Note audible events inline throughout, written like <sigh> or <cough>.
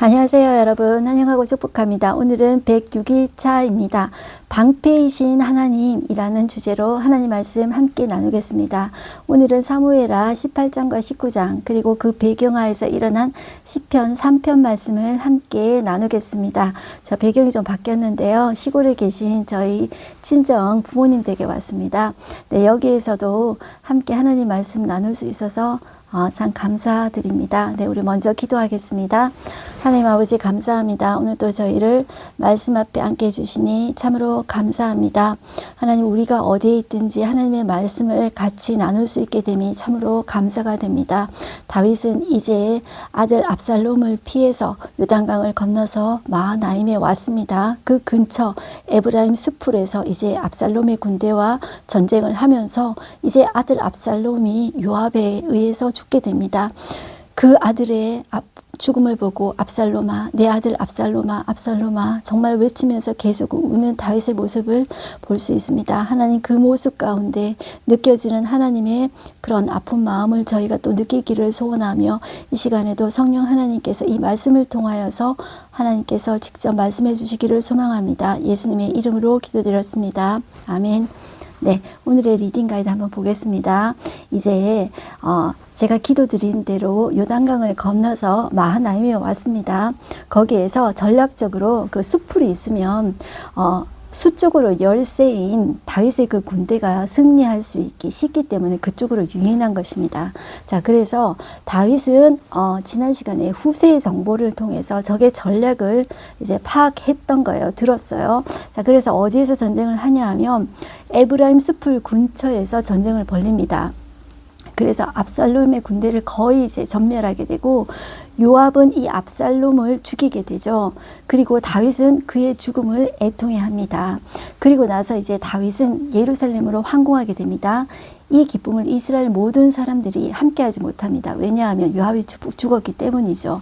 안녕하세요 여러분 환영하고 축복합니다. 오늘은 106일차입니다. 방패이신 하나님이라는 주제로 하나님 말씀 함께 나누겠습니다. 오늘은 사무엘하 18장과 19장 그리고 그 배경하에서 일어난 시편 3편 말씀을 함께 나누겠습니다. 자 배경이 좀 바뀌었는데요. 시골에 계신 저희 친정 부모님 댁에 왔습니다. 네, 여기에서도 함께 하나님 말씀 나눌 수 있어서 어, 참 감사드립니다. 네, 우리 먼저 기도하겠습니다. 하나님 아버지 감사합니다. 오늘 또 저희를 말씀 앞에 앉게 해주시니 참으로 감사합니다. 하나님 우리가 어디에 있든지 하나님의 말씀을 같이 나눌 수 있게 됨이 참으로 감사가 됩니다. 다윗은 이제 아들 압살롬을 피해서 요단강을 건너서 마하나임에 왔습니다. 그 근처 에브라임 수풀에서 이제 압살롬의 군대와 전쟁을 하면서 이제 아들 압살롬이 요압에 의해서 죽게 됩니다. 그 아들의 죽음을 보고 압살롬아 내 아들 압살롬아 압살롬아 정말 외치면서 계속 우는 다윗의 모습을 볼 수 있습니다. 하나님 그 모습 가운데 느껴지는 하나님의 그런 아픈 마음을 저희가 또 느끼기를 소원하며 이 시간에도 성령 하나님께서 이 말씀을 통하여서 하나님께서 직접 말씀해 주시기를 소망합니다. 예수님의 이름으로 기도드렸습니다. 아멘. 네, 오늘의 리딩 가이드 한번 보겠습니다. 이제 어, 제가 기도드린 대로 요단강을 건너서 마하나임에 왔습니다. 거기에서 전략적으로 그 수풀이 있으면 어, 수적으로 열세인 다윗의 그 군대가 승리할 수 있기 쉽기 때문에 그쪽으로 유인한 것입니다. 자, 그래서 다윗은 어, 지난 시간에 후세의 정보를 통해서 적의 전략을 이제 파악했던 거예요. 들었어요. 자, 그래서 어디에서 전쟁을 하냐 하면 에브라임 숲을 근처에서 전쟁을 벌립니다. 그래서 압살롬의 군대를 거의 이제 전멸하게 되고 요압은 이 압살롬을 죽이게 되죠. 그리고 다윗은 그의 죽음을 애통해 합니다. 그리고 나서 이제 다윗은 예루살렘으로 항공하게 됩니다. 이 기쁨을 이스라엘 모든 사람들이 함께하지 못합니다. 왜냐하면 요압이 죽었기 때문이죠.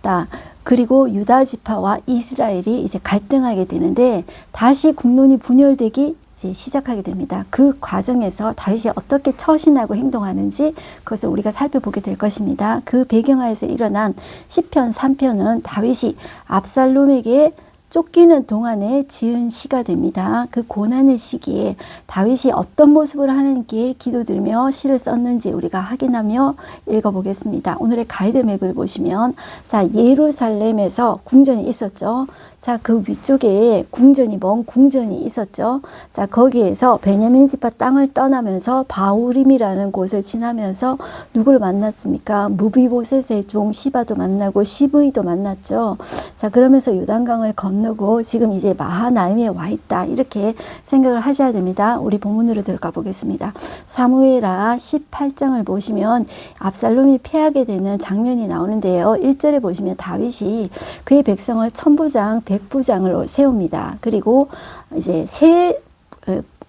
다 그리고 유다 지파와 이스라엘이 이제 갈등하게 되는데 다시 국론이 분열되기 이제 시작하게 됩니다. 그 과정에서 다윗이 어떻게 처신하고 행동하는지 그것을 우리가 살펴보게 될 것입니다. 그 배경하에서 일어난 시편 3편은 다윗이 압살롬에게 쫓기는 동안에 지은 시가 됩니다. 그 고난의 시기에 다윗이 어떤 모습을 하나님께 기도드리며 시를 썼는지 우리가 확인하며 읽어보겠습니다. 오늘의 가이드 맵을 보시면 자 예루살렘에서 궁전이 있었죠. 자, 그 위쪽에 궁전이 먼 궁전이 있었죠. 자, 거기에서 베냐민 지파 땅을 떠나면서 바우림이라는 곳을 지나면서 누구를 만났습니까? 무비보셋의 종 시바도 만나고 시브이도 만났죠. 자, 그러면서 요단강을 건너 고 지금 이제 마하나임에 와 있다. 이렇게 생각을 하셔야 됩니다. 우리 본문으로 들어가 보겠습니다. 사무엘하 18장을 보시면 압살롬이 패하게 되는 장면이 나오는데요. 1절에 보시면 다윗이 그의 백성을 천부장 백부장을 세웁니다. 그리고 이제 세,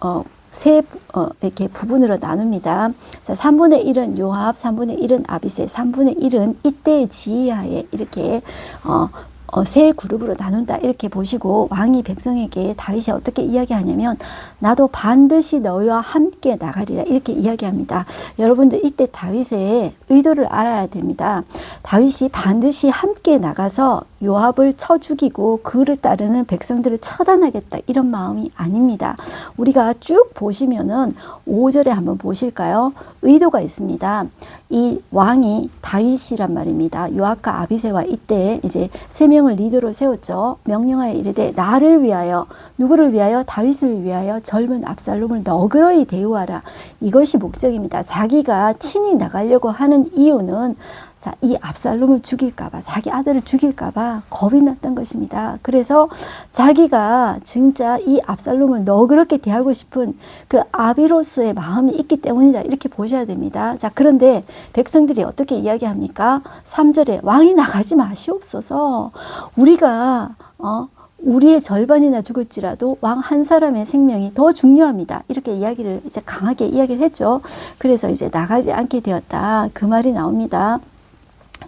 어, 세 어, 이렇게 부분으로 나눕니다. 자, 3분의 1은 요압, 3분의 1은 아비세, 3분의 1은 이때의 지휘하에 이렇게 어, 어, 세 그룹으로 나눈다 이렇게 보시고 왕이 백성에게 다윗이 어떻게 이야기하냐면 나도 반드시 너희와 함께 나가리라 이렇게 이야기합니다. 여러분들 이때 다윗의 의도를 알아야 됩니다. 다윗이 반드시 함께 나가서 요압을 쳐 죽이고 그를 따르는 백성들을 처단하겠다 이런 마음이 아닙니다. 우리가 쭉 보시면은 5절에 한번 보실까요? 의도가 있습니다. 이 왕이 다윗이란 말입니다. 요압과 아비세와 이때 이제 세 명을 리더로 세웠죠. 명령하여 이르되 나를 위하여 누구를 위하여 다윗을 위하여 젊은 압살롬을 너그러이 대우하라. 이것이 목적입니다. 자기가 친히 나가려고 하는 이유는 자, 이 압살롬을 죽일까봐, 자기 아들을 죽일까봐 겁이 났던 것입니다. 그래서 자기가 진짜 이 압살롬을 너그럽게 대하고 싶은 그 아비로스의 마음이 있기 때문이다. 이렇게 보셔야 됩니다. 자, 그런데 백성들이 어떻게 이야기합니까? 3절에 왕이 나가지 마시옵소서. 우리가, 어, 우리의 절반이나 죽을지라도 왕 한 사람의 생명이 더 중요합니다. 이렇게 이야기를 이제 강하게 이야기를 했죠. 그래서 이제 나가지 않게 되었다. 그 말이 나옵니다.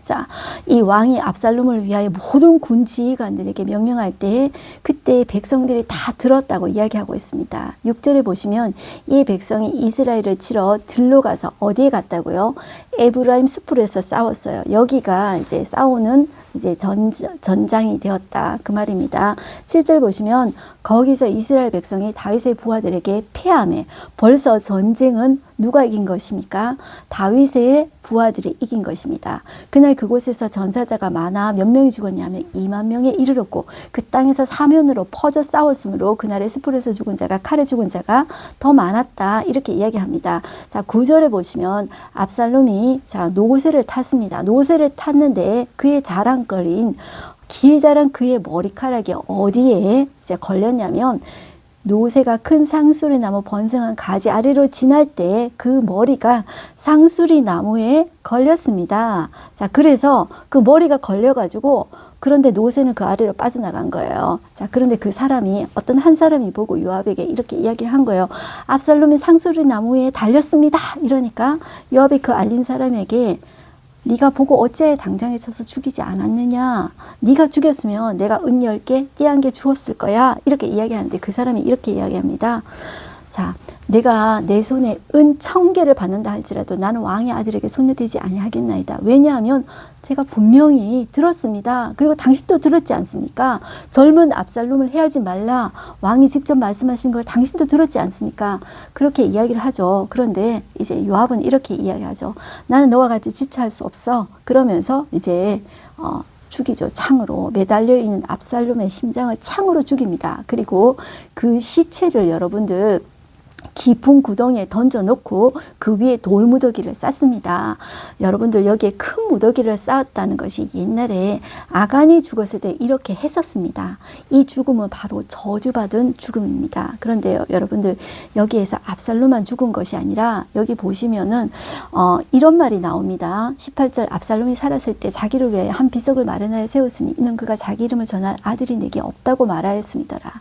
자, 이 왕이 압살롬을 위하여 모든 군 지휘관들에게 명령할 때 그때 백성들이 다 들었다고 이야기하고 있습니다. 6절에 보시면 이 백성이 이스라엘을 치러 들로 가서 어디에 갔다고요? 에브라임 수풀에서 싸웠어요. 여기가 이제 싸우는 이제 전, 전장이 되었다. 그 말입니다. 7절 보시면 거기서 이스라엘 백성이 다윗의 부하들에게 패함에 벌써 전쟁은 누가 이긴 것입니까? 다윗의 부하들이 이긴 것입니다. 그날 그곳에서 전사자가 많아 몇 명이 죽었냐면 2만 명에 이르렀고 그 땅에서 사면으로 퍼져 싸웠으므로 그날의 숲풀에서 죽은 자가 칼에 죽은 자가 더 많았다. 이렇게 이야기합니다. 자, 9절에 보시면 압살롬이 자, 노새를 탔습니다. 노새를 탔는데 그의 자랑거리인 길자란 그의 머리카락이 어디에 이제 걸렸냐면 노새가 큰 상수리 나무 번성한 가지 아래로 지날 때 그 머리가 상수리 나무에 걸렸습니다. 자, 그래서 그 머리가 걸려가지고 그런데 노새는 그 아래로 빠져나간 거예요. 자, 그런데 그 사람이 어떤 한 사람이 보고 요압에게 이렇게 이야기를 한 거예요. 압살롬이 상수리 나무에 달렸습니다. 이러니까 요압이 그 알린 사람에게 네가 보고 어째 당장에 쳐서 죽이지 않았느냐? 네가 죽였으면 내가 은 열 개, 띠한개 주었을 거야. 이렇게 이야기하는데 그 사람이 이렇게 이야기합니다. 자, 내가 내 손에 은 천 개를 받는다 할지라도 나는 왕의 아들에게 손을 대지 아니하겠나이다. 왜냐하면 제가 분명히 들었습니다. 그리고 당신도 들었지 않습니까? 젊은 압살롬을 해하지 말라. 왕이 직접 말씀하신 걸 당신도 들었지 않습니까? 그렇게 이야기를 하죠. 그런데 이제 요압은 이렇게 이야기하죠. 나는 너와 같이 지체할 수 없어. 그러면서 이제 어, 죽이죠. 창으로 매달려 있는 압살롬의 심장을 창으로 죽입니다. 그리고 그 시체를 여러분들 깊은 구덩이에 던져놓고 그 위에 돌무더기를 쌓습니다. 여러분들 여기에 큰 무더기를 쌓았다는 것이 옛날에 아간이 죽었을 때 이렇게 했었습니다. 이 죽음은 바로 저주받은 죽음입니다. 그런데요, 여러분들 여기에서 압살롬만 죽은 것이 아니라 여기 보시면은 어, 이런 말이 나옵니다. 18절 압살롬이 살았을 때 자기를 위해 한 비석을 마련하여 세웠으니 이는 그가 자기 이름을 전할 아들이 내게 없다고 말하였습니다라.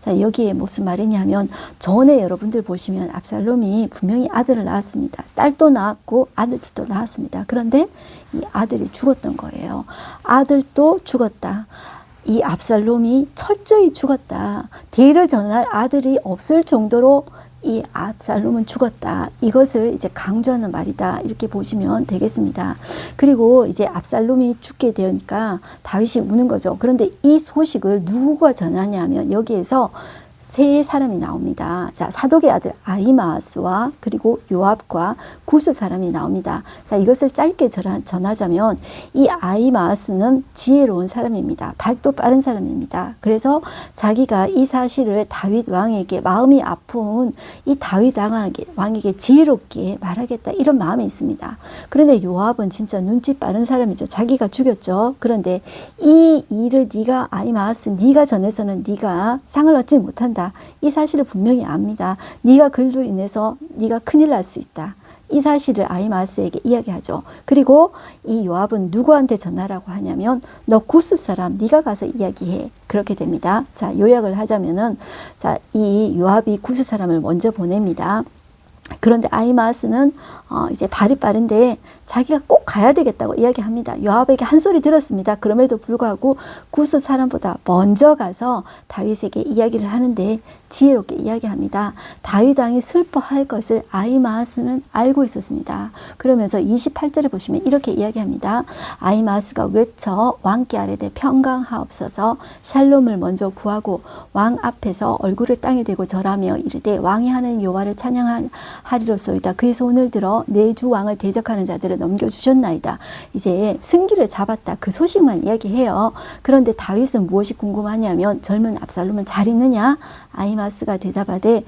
자 여기에 무슨 말이냐면 전에 여러분들 보시 면 압살롬이 분명히 아들을 낳았습니다. 딸도 낳았고 아들도 낳았습니다. 그런데 이 아들이 죽었던 거예요. 아들도 죽었다. 이 압살롬이 철저히 죽었다. 뒤를 전할 아들이 없을 정도로 이 압살롬은 죽었다. 이것을 이제 강조하는 말이다. 이렇게 보시면 되겠습니다. 그리고 이제 압살롬이 죽게 되니까 다윗이 우는 거죠. 그런데 이 소식을 누가 전하냐면 여기에서 세 사람이 나옵니다. 자, 사독의 아들 아이마스와 그리고 요압과 구스 사람이 나옵니다. 자, 이것을 짧게 전하자면 이 아이마스는 지혜로운 사람입니다. 발도 빠른 사람입니다. 그래서 자기가 이 사실을 다윗 왕에게 마음이 아픈 이 다윗 왕에게, 지혜롭게 말하겠다 이런 마음이 있습니다. 그런데 요압은 진짜 눈치 빠른 사람이죠. 자기가 죽였죠. 그런데 이 일을 네가 아이마스 네가 전해서는 네가 상을 얻지 못한 다. 이 사실을 분명히 압니다. 네가 글로 인해서 네가 큰일 날 수 있다. 이 사실을 아이마스에게 이야기하죠. 그리고 이 요압은 누구한테 전하라고 하냐면 너 구스 사람 네가 가서 이야기해. 그렇게 됩니다. 자, 요약을 하자면은 자, 이 요압이 구스 사람을 먼저 보냅니다. 그런데 아이마스는 어 이제 발이 빠른데 자기가 꼭 가야 되겠다고 이야기합니다. 요압에게 한 소리 들었습니다. 그럼에도 불구하고 구스 사람보다 먼저 가서 다윗에게 이야기를 하는데 지혜롭게 이야기합니다. 다윗 왕이 슬퍼할 것을 아이마스는 알고 있었습니다. 그러면서 28절에 보시면 이렇게 이야기합니다. 아이마스가 외쳐 왕께 아래되 평강하옵소서 샬롬을 먼저 구하고 왕 앞에서 얼굴을 땅에 대고 절하며 이르되 왕이 하는 요와를 찬양 하리로소이다. 그의 손을 들어 내 주 왕을 대적하는 자들을 넘겨주셨나이다. 이제 승기를 잡았다. 그 소식만 이야기해요. 그런데 다윗은 무엇이 궁금하냐면 젊은 압살롬은 잘 있느냐? 아이마스가 대답하되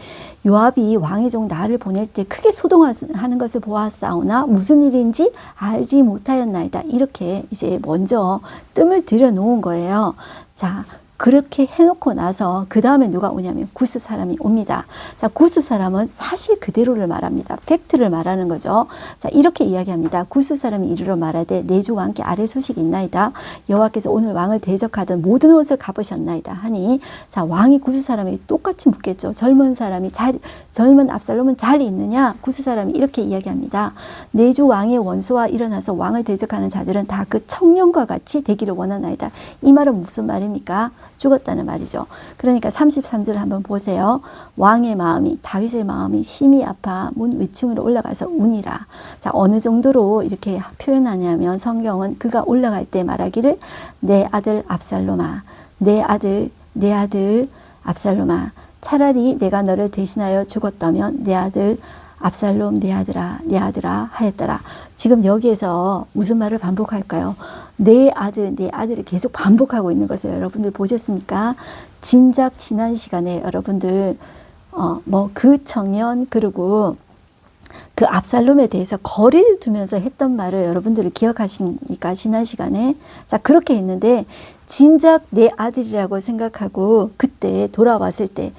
요압이 왕의 종 나를 보낼 때 크게 소동하는 것을 보았사오나 무슨 일인지 알지 못하였나이다. 이렇게 이제 먼저 뜸을 들여 놓은 거예요. 자, 그렇게 해놓고 나서 그 다음에 누가 오냐면 구스 사람이 옵니다. 자, 구스 사람은 사실 그대로를 말합니다. 팩트를 말하는 거죠. 자, 이렇게 이야기합니다. 구스 사람이 이르러 말하되 내주 왕께 아래 소식이 있나이다. 여호와께서 오늘 왕을 대적하던 모든 옷을 갚으셨나이다. 하니 자, 왕이 구스 사람에게 똑같이 묻겠죠. 젊은 사람이 잘 젊은 압살롬은 잘 있느냐? 구스 사람이 이렇게 이야기합니다. 내주 왕의 원수와 일어나서 왕을 대적하는 자들은 다 그 청년과 같이 되기를 원하나이다. 이 말은 무슨 말입니까? 죽었다는 말이죠. 그러니까 33절 한번 보세요. 왕의 마음이 다윗의 마음이 심히 아파 문 위층으로 올라가서 운이라. 자, 어느 정도로 이렇게 표현하냐면 성경은 그가 올라갈 때 말하기를 내 아들 압살롬아 내 아들 내 아들 압살롬아 차라리 내가 너를 대신하여 죽었다면 내 아들 압살롬 내 아들아 내 아들아 하였더라. 지금 여기에서 무슨 말을 반복할까요? 내 아들 내 아들을 계속 반복하고 있는 것을 여러분들 보셨습니까? 진작 지난 시간에 여러분들 어 뭐 그 청년 그리고 그 압살롬에 대해서 거리를 두면서 했던 말을 여러분들이 기억하시니까 지난 시간에 자 그렇게 했는데 진작 내 아들이라고 생각하고 그때 돌아왔을 때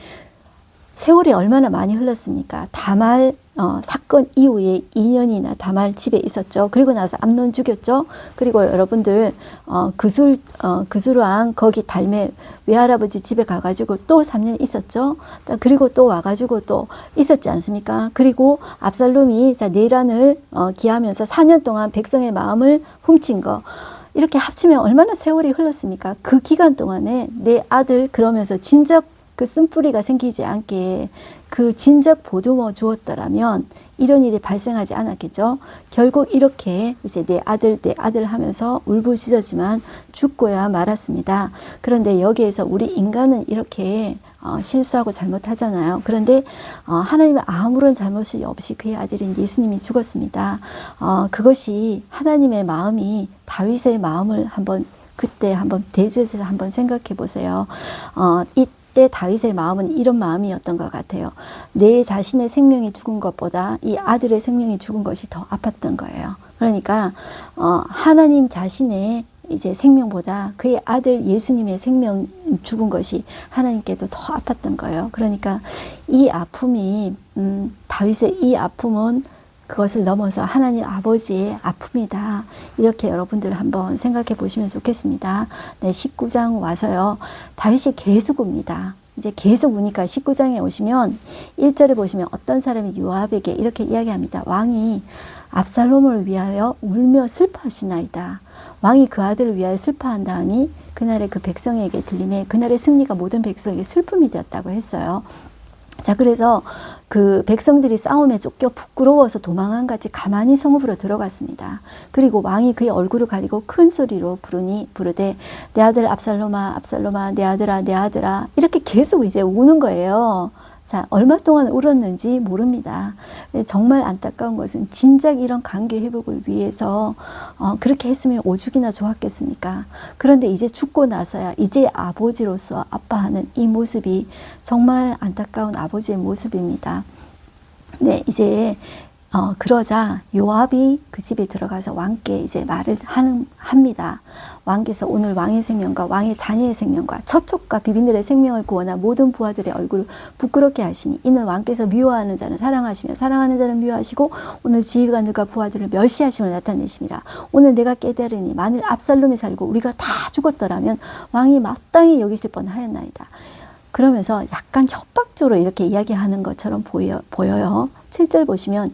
세월이 얼마나 많이 흘렀습니까? 다말 어, 사건 이후에 2년이나 다말 집에 있었죠. 그리고 나서 암론 죽였죠. 그리고 여러분들 어, 그술 어, 그술왕 거기 달매 외할아버지 집에 가가지고 또 3년 있었죠. 자, 그리고 또 와가지고 또 있었지 않습니까? 그리고 압살롬이 자 내란을 어, 기하면서 4년 동안 백성의 마음을 훔친 거. 이렇게 합치면 얼마나 세월이 흘렀습니까? 그 기간 동안에 내 아들 그러면서 진작 그 쓴뿌리가 생기지 않게 그 진작 보듬어 주었더라면 이런 일이 발생하지 않았겠죠. 결국 이렇게 이제 내 아들, 내 아들 하면서 울부짖었지만 죽고야 말았습니다. 그런데 여기에서 우리 인간은 이렇게 어, 실수하고 잘못하잖아요. 그런데 어, 하나님은 아무런 잘못이 없이 그의 아들인 예수님이 죽었습니다. 어, 그것이 하나님의 마음이 다윗의 마음을 한번 그때 한번 대주에서 한번 생각해 보세요. 어, 이 때 다윗의 마음은 이런 마음이었던 것 같아요. 내 자신의 생명이 죽은 것보다 이 아들의 생명이 죽은 것이 더 아팠던 거예요. 그러니까 어, 하나님 자신의 이제 생명보다 그의 아들 예수님의 생명 죽은 것이 하나님께도 더 아팠던 거예요. 그러니까 이 아픔이 음, 다윗의 이 아픔은 그것을 넘어서 하나님 아버지의 아픔이다. 이렇게 여러분들 한번 생각해 보시면 좋겠습니다. 네, 19장 와서요. 다윗이 계속 옵니다. 이제 계속 우니까 19장에 오시면 1절을 보시면 어떤 사람이 요압에게 이렇게 이야기합니다. 왕이 압살롬을 위하여 울며 슬퍼하시나이다. 왕이 그 아들을 위하여 슬퍼한다하니 그날의 그 백성에게 들림에 그날의 승리가 모든 백성에게 슬픔이 되었다고 했어요. 자, 그래서 그 백성들이 싸움에 쫓겨 부끄러워서 도망한 같이 가만히 성읍으로 들어갔습니다. 그리고 왕이 그의 얼굴을 가리고 큰 소리로 부르니 부르되 내 아들 압살롬아 압살롬아 내 아들아 내 아들아 이렇게 계속 이제 우는 거예요. 자, 얼마 동안 울었는지 모릅니다. 정말 안타까운 것은 진작 이런 관계 회복을 위해서 어, 그렇게 했으면 오죽이나 좋았겠습니까? 그런데 이제 죽고 나서야 이제 아버지로서 아빠하는 이 모습이 정말 안타까운 아버지의 모습입니다. 네, 이제 어, 그러자 요압이 그 집에 들어가서 왕께 이제 말을 하는, 합니다. 왕께서 오늘 왕의 생명과 왕의 자녀의 생명과 처촉과 비빈들의 생명을 구원한 모든 부하들의 얼굴을 부끄럽게 하시니 이는 왕께서 미워하는 자는 사랑하시며 사랑하는 자는 미워하시고 오늘 지휘관들과 부하들을 멸시하심을 나타내심이라. 오늘 내가 깨달으니 만일 압살롬이 살고 우리가 다 죽었더라면 왕이 마땅히 여기실 뻔하였나이다. 그러면서 약간 협박적으로 이렇게 이야기하는 것처럼 보여, 보여요. 7절 보시면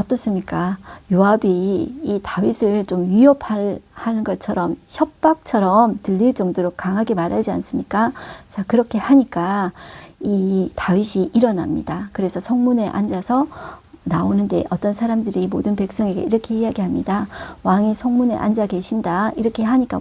어떻습니까? 요압이 이 다윗을 좀 위협하는 것처럼 협박처럼 들릴 정도로 강하게 말하지 않습니까? 자, 그렇게 하니까 이 다윗이 일어납니다. 그래서 성문에 앉아서 나오는데 어떤 사람들이 모든 백성에게 이렇게 이야기합니다. 왕이 성문에 앉아 계신다. 이렇게 하니까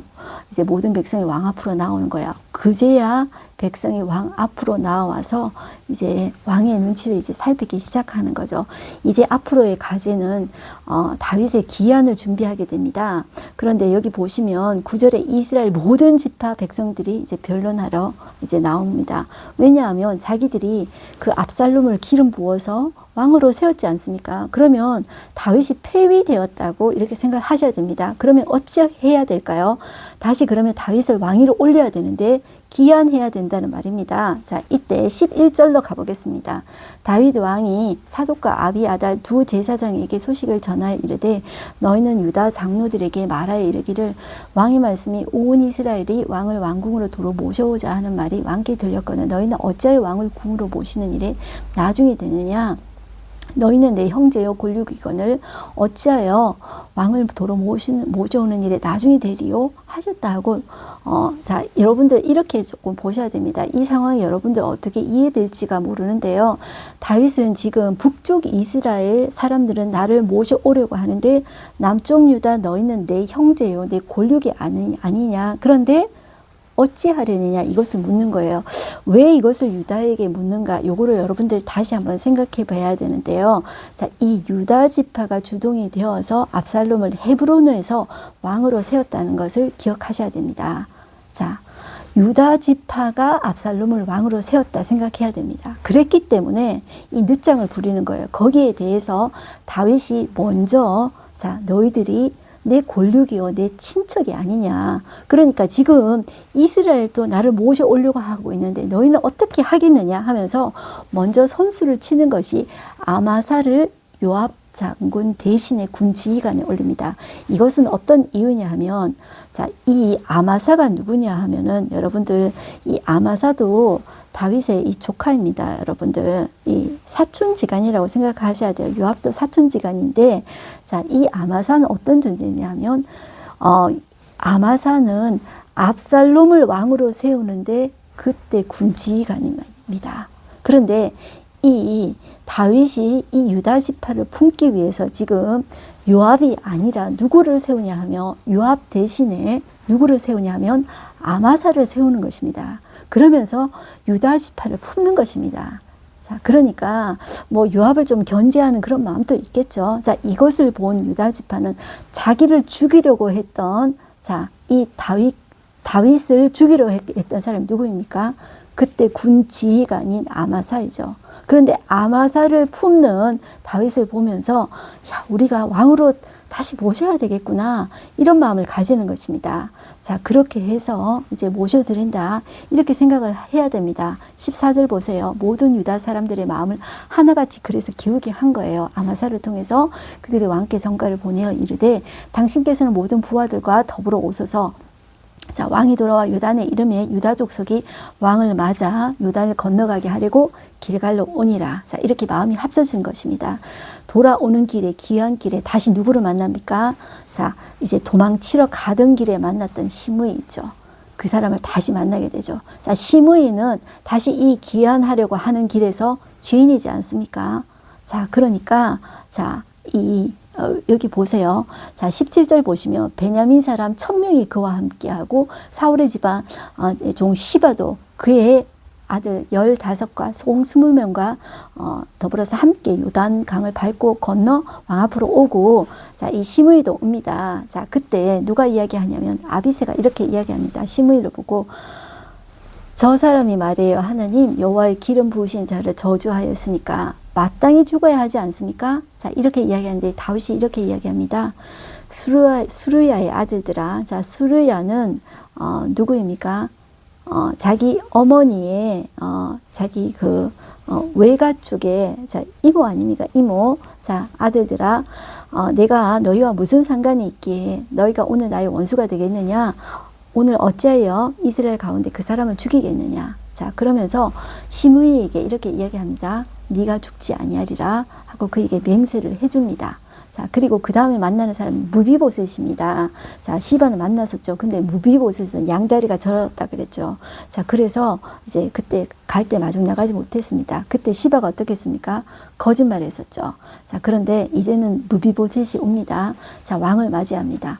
이제 모든 백성이 왕 앞으로 나오는 거야. 그제야 백성이 왕 앞으로 나와서 이제 왕의 눈치를 이제 살피기 시작하는 거죠. 이제 앞으로의 과제는 어, 다윗의 기한을 준비하게 됩니다. 그런데 여기 보시면 구절에 이스라엘 모든 지파 백성들이 이제 변론하러 이제 나옵니다. 왜냐하면 자기들이 그 압살롬을 기름 부어서 왕으로 세웠지 않습니까? 그러면 다윗이 폐위되었다고 이렇게 생각을 하셔야 됩니다. 그러면 어찌 해야 될까요? 다시 그러면 다윗을 왕위로 올려야 되는데 기한해야 된다. 된다는 말입니다. 자, 이때 11절로 가보겠습니다. 다윗 왕이 사독과 아비아달 두 제사장에게 소식을 전하여 이르되 너희는 유다 장로들에게 말하여 이르기를 왕의 말씀이 온 이스라엘이 왕을 왕궁으로 도로 모셔오자 하는 말이 왕께 들렸거늘 너희는 어찌하여 왕을 궁으로 모시는 일에 나중이 되느냐 너희는 내 형제요 골육이건을 어찌하여 왕을 도로 모시는, 모셔오는 일에 나중이 되리요 하셨다 하고 어, 자 여러분들 이렇게 조금 보셔야 됩니다. 이 상황이 여러분들 어떻게 이해될지가 모르는데요. 다윗은 지금 북쪽 이스라엘 사람들은 나를 모셔오려고 하는데 남쪽 유다 너희는 내 형제요 내 골육이 아니, 아니냐 그런데 어찌하려느냐 이것을 묻는 거예요. 왜 이것을 유다에게 묻는가? 요거를 여러분들 다시 한번 생각해 봐야 되는데요. 자, 이 유다 지파가 주동이 되어서 압살롬을 헤브론에서 왕으로 세웠다는 것을 기억하셔야 됩니다. 자, 유다 지파가 압살롬을 왕으로 세웠다 생각해야 됩니다. 그랬기 때문에 이 늦장을 부리는 거예요. 거기에 대해서 다윗이 먼저 자, 너희들이 내 골육이요, 내 친척이 아니냐. 그러니까 지금 이스라엘도 나를 모셔오려고 하고 있는데 너희는 어떻게 하겠느냐 하면서 먼저 선수를 치는 것이 아마사를 요압 장군 대신에 군 지휘관에 올립니다. 이것은 어떤 이유냐 하면 자, 이 아마사가 누구냐 하면은 여러분들 이 아마사도 다윗의 이 조카입니다. 여러분들 이 사촌지간이라고 생각하셔야 돼요. 요압도 사촌지간인데 자, 이 아마사는 어떤 존재냐면 어 아마사는 압살롬을 왕으로 세우는데 그때 군 지휘관입니다. 그런데 이 다윗이 이 유다 지파를 품기 위해서 지금 요압이 아니라 누구를 세우냐 하면 요압 대신에 누구를 세우냐 하면 아마사를 세우는 것입니다. 그러면서 유다 지파를 품는 것입니다. 자, 그러니까 뭐 요압을 좀 견제하는 그런 마음도 있겠죠. 자, 이것을 본 유다 지파는 자기를 죽이려고 했던 자, 이 다윗 다윗을 죽이려 했던 사람이 누구입니까? 그때 군 지휘관인 아마사이죠. 그런데 아마사를 품는 다윗을 보면서 야, 우리가 왕으로 다시 모셔야 되겠구나. 이런 마음을 가지는 것입니다. 자, 그렇게 해서 이제 모셔드린다. 이렇게 생각을 해야 됩니다. 14절 보세요. 모든 유다 사람들의 마음을 하나같이 그래서 기우게 한 거예요. 아마사를 통해서 그들의 왕께 성과를 보내어 이르되 당신께서는 모든 부하들과 더불어 오소서 자, 왕이 돌아와 요단의 이름에 유다 족속이 왕을 맞아 요단을 건너가게 하려고 길갈로 오니라. 자, 이렇게 마음이 합쳐진 것입니다. 돌아오는 길에, 귀한 길에 다시 누구를 만납니까? 자, 이제 도망치러 가던 길에 만났던 시므이 있죠. 그 사람을 다시 만나게 되죠. 자, 시므이는 다시 이 귀환하려고 하는 길에서 죄인이지 않습니까? 자, 그러니까, 자, 이 어, 여기 보세요. 자, 17절 보시면 베냐민 사람 천명이 그와 함께하고 사울의 집안 어, 종 시바도 그의 아들 15과 송 20명과 어, 더불어서 함께 요단 강을 밟고 건너 왕 앞으로 오고 자, 이 시므이도 옵니다. 자, 그때 누가 이야기하냐면 아비세가 이렇게 이야기합니다. 시므이를 보고 저 사람이 말이에요. 하나님 여호와의 기름 부으신 자를 저주하였으니까 마땅히 죽어야 하지 않습니까? 자, 이렇게 이야기하는데 다윗이 이렇게 이야기합니다. 수르야, 수르야의 아들들아. 자, 수르야는 어, 누구입니까? 어, 자기 어머니의 어, 자기 그 어, 외가 쪽에 자 이모 아닙니까 이모 자 아들들아 어, 내가 너희와 무슨 상관이 있기에 너희가 오늘 나의 원수가 되겠느냐 오늘 어찌하여 이스라엘 가운데 그 사람을 죽이겠느냐 자 그러면서 시므이에게 이렇게 이야기합니다 네가 죽지 아니하리라 하고 그에게 맹세를 해줍니다. 자, 그리고 그 다음에 만나는 사람은 무비보셋입니다. 자, 시바는 만났었죠. 근데 무비보셋은 양다리가 저렸다 그랬죠. 자, 그래서 이제 그때 갈 때 마중 나가지 못했습니다. 그때 시바가 어떻게 했습니까? 거짓말 했었죠. 자, 그런데 이제는 무비보셋이 옵니다. 자, 왕을 맞이합니다.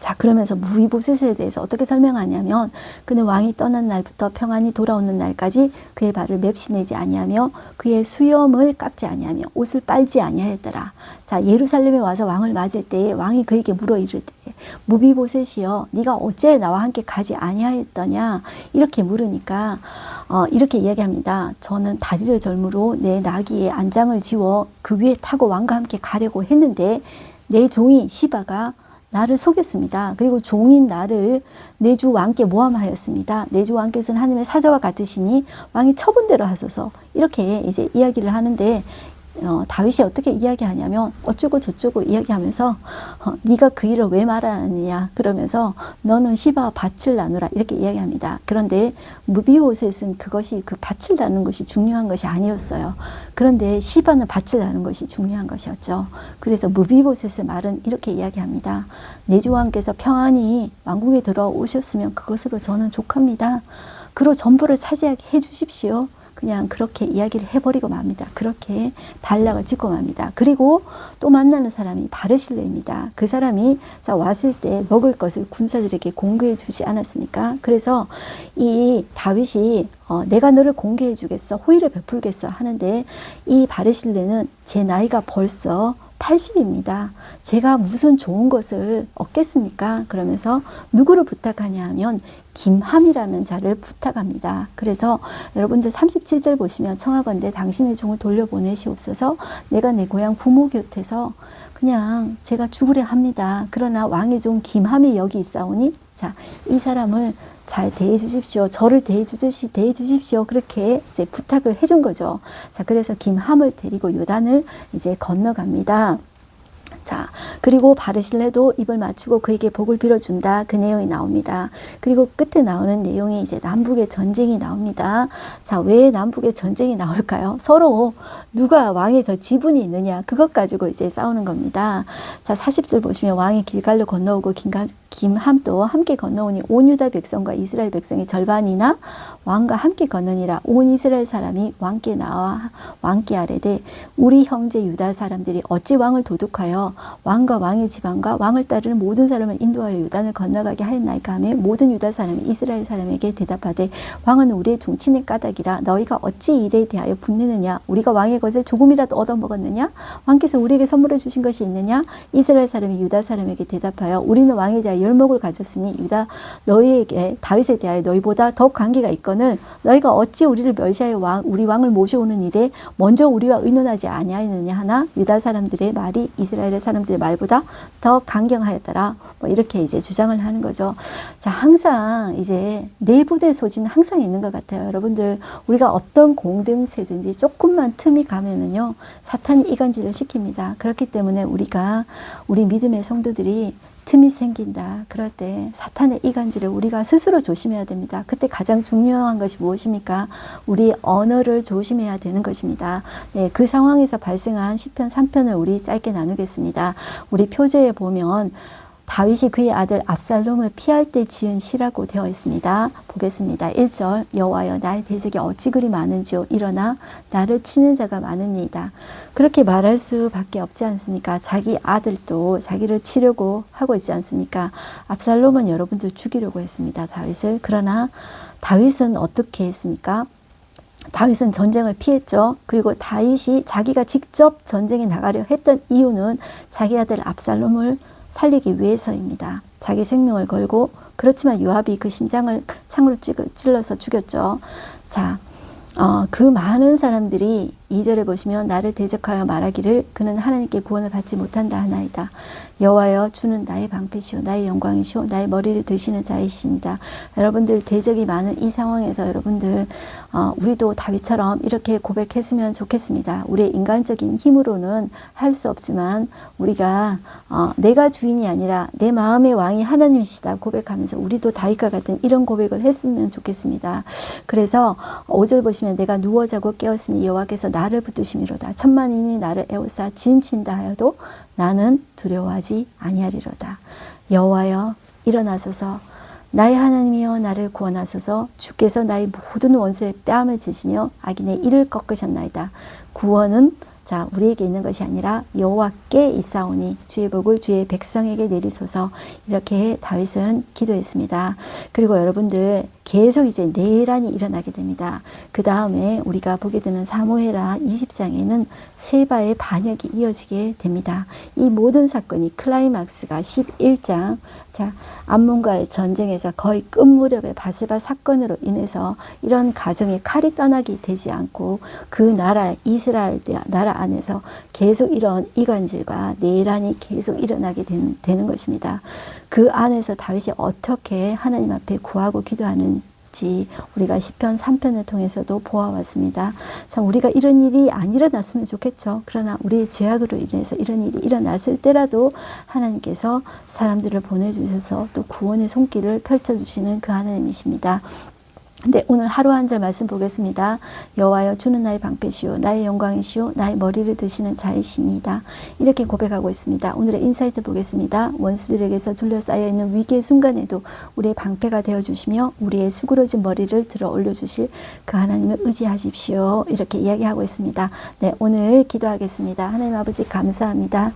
자 그러면서 무위보셋에 대해서 어떻게 설명하냐면 그는 왕이 떠난 날부터 평안히 돌아오는 날까지 그의 발을 맵시내지 아니하며 그의 수염을 깎지 아니하며 옷을 빨지 아니하였더라. 자 예루살렘에 와서 왕을 맞을 때에 왕이 그에게 물어 이르되 무비보셋이여 네가 어째 나와 함께 가지 아니하였더냐 이렇게 물으니까 어, 이렇게 이야기합니다. 저는 다리를 절므로 내 나귀의 안장을 지워 그 위에 타고 왕과 함께 가려고 했는데 내 종이 시바가 나를 속였습니다. 그리고 종인 나를 내주 왕께 모함하였습니다. 내주 왕께서는 하나님의 사자와 같으시니 왕이 처분대로 하소서 이렇게 이제 이야기를 하는데 어, 다윗이 어떻게 이야기하냐면 어쩌고 저쩌고 이야기하면서 어, 네가 그 일을 왜 말하느냐 그러면서 너는 시바 밭을 나누라 이렇게 이야기합니다. 그런데 무비호셋은 그것이 그 밭을 나누는 것이 중요한 것이 아니었어요. 그런데 시바는 밭을 나누는 것이 중요한 것이었죠. 그래서 무비호셋의 말은 이렇게 이야기합니다. 내주 왕께서 평안히 왕궁에 들어오셨으면 그것으로 저는 족합니다. 그로 전부를 차지하게 해주십시오. 그냥 그렇게 이야기를 해버리고 맙니다. 그렇게 단락을 짓고 맙니다. 그리고 또 만나는 사람이 바르실레입니다. 그 사람이 자 왔을 때 먹을 것을 군사들에게 공개해 주지 않았습니까? 그래서 이 다윗이 어, 내가 너를 공개해 주겠어, 호의를 베풀겠어 하는데 이 바르실레는 제 나이가 벌써 80입니다. 제가 무슨 좋은 것을 얻겠습니까? 그러면서 누구를 부탁하냐 하면 김함이라는 자를 부탁합니다. 그래서 여러분들 37절 보시면 청하건대 당신의 종을 돌려보내시옵소서 내가 내 고향 부모 곁에서 그냥 제가 죽으려 합니다. 그러나 왕의 종 김함이 여기 있사오니 자, 이 사람을 잘 대해 주십시오. 저를 대해 주듯이 대해 주십시오. 그렇게 이제 부탁을 해준 거죠. 자, 그래서 김함을 데리고 요단을 이제 건너갑니다. 자, 그리고 바르실레도 입을 맞추고 그에게 복을 빌어준다. 그 내용이 나옵니다. 그리고 끝에 나오는 내용이 이제 남북의 전쟁이 나옵니다. 자, 왜 남북의 전쟁이 나올까요? <laughs> 서로 누가 왕에 더 지분이 있느냐. 그것 가지고 이제 싸우는 겁니다. 자, 40절 보시면 왕이 길갈로 건너오고 김가, 김함도 함께 건너오니 온 유다 백성과 이스라엘 백성의 절반이나 왕과 함께 건너니라 온 이스라엘 사람이 왕께 나와 왕께 아래되 우리 형제 유다 사람들이 어찌 왕을 도둑하여 왕과 왕의 지방과 왕을 따르는 모든 사람을 인도하여 유단을 건너가게 하였나이까 하며 모든 유다 사람이 이스라엘 사람에게 대답하되 왕은 우리의 종친의 까닭이라 너희가 어찌 이에 대하여 분내느냐? 우리가 왕의 것을 조금이라도 얻어먹었느냐? 왕께서 우리에게 선물해 주신 것이 있느냐? 이스라엘 사람이 유다 사람에게 대답하여 우리는 왕에 대하여 열목을 가졌으니 유다 너희에게 다윗에 대하여 너희보다 더욱 관계가 있거늘 너희가 어찌 우리를 멸시하여 왕 우리 왕을 모셔오는 일에 먼저 우리와 의논하지 아니하였느냐 하나? 유다 사람들의 말이 이스라엘의 사람들의 말보다 더 강경하였더라 뭐 이렇게 이제 주장을 하는 거죠. 자 항상 이제 내부의 소지는 항상 있는 것 같아요. 여러분들 우리가 어떤 공동체든지 조금만 틈이 가면은요 사탄이 이간질을 시킵니다. 그렇기 때문에 우리가 우리 믿음의 성도들이 틈이 생긴다. 그럴 때 사탄의 이간질을 우리가 스스로 조심해야 됩니다. 그때 가장 중요한 것이 무엇입니까? 우리 언어를 조심해야 되는 것입니다. 네, 그 상황에서 발생한 시편 3편을 우리 짧게 나누겠습니다. 우리 표제에 보면 다윗이 그의 아들 압살롬을 피할 때 지은 시라고 되어 있습니다. 보겠습니다. 1절 여호와여 나의 대적이 어찌 그리 많은지요 일어나 나를 치는 자가 많으니이다. 그렇게 말할 수밖에 없지 않습니까? 자기 아들도 자기를 치려고 하고 있지 않습니까? 압살롬은 여러분들 죽이려고 했습니다. 다윗을 그러나 다윗은 어떻게 했습니까? 다윗은 전쟁을 피했죠. 그리고 다윗이 자기가 직접 전쟁에 나가려 했던 이유는 자기 아들 압살롬을 살리기 위해서입니다. 자기 생명을 걸고 그렇지만 요압이 그 심장을 창으로 찔러서 죽였죠. 자, 어, 그 많은 사람들이 2절에 보시면 나를 대적하여 말하기를 그는 하나님께 구원을 받지 못한다 하나이다. 여호와여 주는 나의 방패시오 나의 영광이시오 나의 머리를 드시는 자이십니다. 여러분들 대적이 많은 이 상황에서 여러분들 어, 우리도 다윗처럼 이렇게 고백했으면 좋겠습니다. 우리의 인간적인 힘으로는 할 수 없지만 우리가 어, 내가 주인이 아니라 내 마음의 왕이 하나님이시다 고백하면서 우리도 다윗과 같은 이런 고백을 했으면 좋겠습니다. 그래서 5절 보시면 내가 누워 자고 깨었으니 여호와께서 나를 붙드심이로다 천만인이 나를 애워싸 진친다 하여도 나는 두려워하지 아니하리로다. 여호와여 일어나소서 나의 하나님이여 나를 구원하소서 주께서 나의 모든 원수의 뺨을 지시며 악인의 이를 꺾으셨나이다. 구원은 자 우리에게 있는 것이 아니라 여호와께 있사오니 주의 복을 주의 백성에게 내리소서 이렇게 다윗은 기도했습니다. 그리고 여러분들 계속 이제 내란이 일어나게 됩니다. 그 다음에 우리가 보게 되는 사무엘하 20장에는 세바의 반역이 이어지게 됩니다. 이 모든 사건이 클라이막스가 11장 자 암몬과의 전쟁에서 거의 끝 무렵에 바세바 사건으로 인해서 이런 가정의 칼이 떠나게 되지 않고 그 나라 이스라엘 나라 안에서 계속 이런 이간질과 내란이 계속 일어나게 된, 되는 것입니다. 그 안에서 다윗이 어떻게 하나님 앞에 구하고 기도하는지 우리가 시편 3편을 통해서도 보아왔습니다. 참 우리가 이런 일이 안 일어났으면 좋겠죠. 그러나 우리의 죄악으로 인해서 이런 일이 일어났을 때라도 하나님께서 사람들을 보내주셔서 또 구원의 손길을 펼쳐주시는 그 하나님이십니다. 근데 오늘 하루 한 절 말씀 보겠습니다. 여호와여 주는 나의 방패시오 나의 영광이시오 나의 머리를 드시는 자이시니다. 이렇게 고백하고 있습니다. 오늘의 인사이트 보겠습니다. 원수들에게서 둘러싸여 있는 위기의 순간에도 우리의 방패가 되어 주시며 우리의 수그러진 머리를 들어 올려 주실 그 하나님을 의지하십시오. 이렇게 이야기하고 있습니다. 네, 오늘 기도하겠습니다. 하나님 아버지 감사합니다.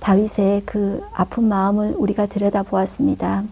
다윗의 그 아픈 마음을 우리가 들여다 보았습니다.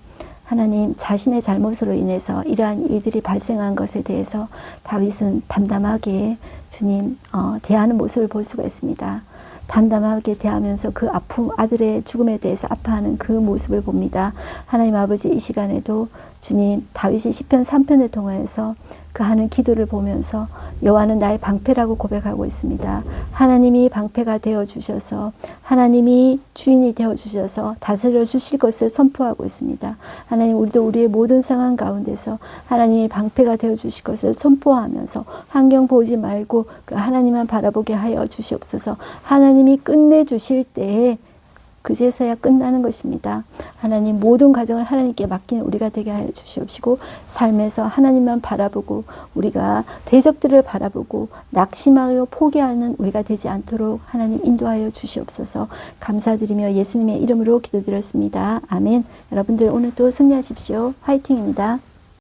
하나님 자신의 잘못으로 인해서 이러한 일들이 발생한 것에 대해서 다윗은 담담하게 주님 어, 대하는 모습을 볼 수가 있습니다. 담담하게 대하면서 그 아픔 아들의 죽음에 대해서 아파하는 그 모습을 봅니다. 하나님 아버지 이 시간에도 주님 다윗이 시편 3편을 통해서 그 하는 기도를 보면서 여호와는 나의 방패라고 고백하고 있습니다. 하나님이 방패가 되어 주셔서 하나님이 주인이 되어 주셔서 다스려 주실 것을 선포하고 있습니다. 하나님 우리도 우리의 모든 상황 가운데서 하나님이 방패가 되어 주실 것을 선포하면서 환경 보지 말고 그 하나님만 바라보게 하여 주시옵소서. 하나님 이 끝내 주실 때에 그제서야 끝나는 것입니다. 하나님 모든 가정을 하나님께 맡기는 우리가 되게 하여 주시옵시고 삶에서 하나님만 바라보고 우리가 대적들을 바라보고 낙심하여 포기하는 우리가 되지 않도록 하나님 인도하여 주시옵소서 감사드리며 예수님의 이름으로 기도드렸습니다. 아멘. 여러분들 오늘도 승리하십시오. 화이팅입니다.